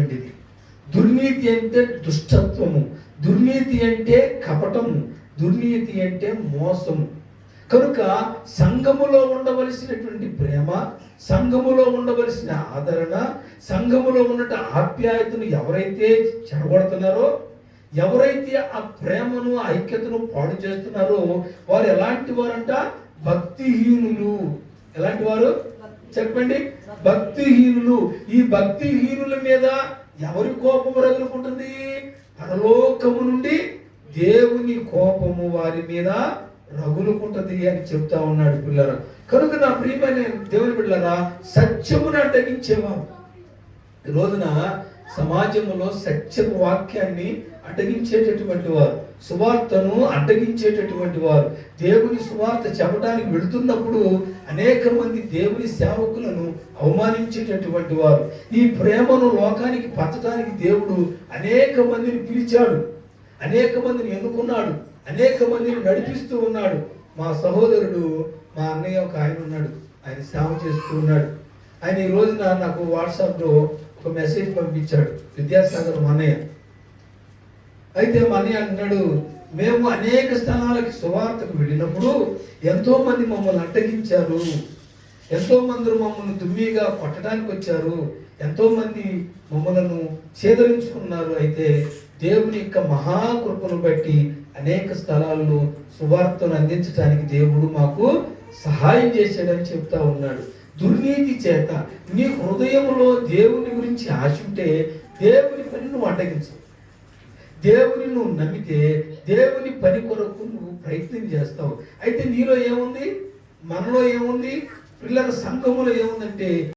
అనేటటువంటిది దుర్నీతి అంటే దుష్టత్వము. దుర్నీతి అంటే కపటము. దుర్నీతి అంటే మోసము. కనుక సంఘములో ఉండవలసినటువంటి ప్రేమ సంఘములో ఉండవలసిన ఆదరణ సంఘములో ఉన్నట ఆప్యాయతను ఎవరైతే చెడగొడుతున్నారో ఎవరైతే ఆ ప్రేమను ఐక్యతను పాడు చేస్తున్నారో వారు ఎలాంటి వారంట? భక్తిహీనులు. ఎలాంటి వారు? చెప్పండి. భక్తిహీనులు. ఈ భక్తిహీనుల మీద ఎవరి కోపము రగులుకుంటుంది? పరలోకము నుండి దేవుని కోపము వారి మీద రగులుకుంటది అని చెప్తా ఉన్నాడు పిల్లలు. కనుక నా ప్రియమైన దేవుని పిల్లరా సత్యమును అడ్డగించేవారు. ఈ రోజున సమాజంలో సత్యపు వాక్యాన్ని అడ్డగించేటటువంటి వారు. సువార్తను అడ్డగించేటటువంటి వారు. దేవుని సువార్త చెప్పడానికి వెళుతున్నప్పుడు అనేక మంది దేవుని సేవకులను అవమానించేటటువంటి వారు. ఈ ప్రేమను లోకానికి పచ్చడానికి దేవుడు అనేక మందిని పిలిచాడు. అనేక మందిని ఎన్నుకున్నాడు. అనేక మందిని నడిపిస్తూ ఉన్నాడు. మా సహోదరుడు మా అన్నయ్య ఒక ఆయన ఉన్నాడు. ఆయన సేవ చేస్తూ ఉన్నాడు. ఆయన ఈ రోజున నాకు వాట్సాప్లో ఒక మెసేజ్ పంపించాడు. విద్యాసాగర్ మా అన్నయ్య. అయితే మళ్ళీ అన్నాడు అంటున్నాడు మేము అనేక స్థలాలకి సువార్తకు వెళ్ళినప్పుడు ఎంతో మంది మమ్మల్ని అడ్డగించారు. ఎంతో మంది మమ్మల్ని దుమ్మిగా కొట్టడానికి వచ్చారు. ఎంతో మంది మమ్మలను ఛేదరించుకున్నారు అయితే దేవుని యొక్క మహాకృపను బట్టి అనేక స్థలాల్లో సువార్తను అందించడానికి దేవుడు మాకు సహాయం చేశాడని చెప్తా ఉన్నాడు. దుర్నీతి చేత నీ హృదయంలో దేవుని గురించి ఆశ ఉంటే దేవుని పని నువ్వు అడ్డగించవు. దేవుని నువ్వు నమ్మితే దేవుని పని కొరకు నువ్వు ప్రయత్నం చేస్తావు. అయితే నీలో ఏముంది? మనలో ఏముంది? పిల్లల సంఘములో ఏముందంటే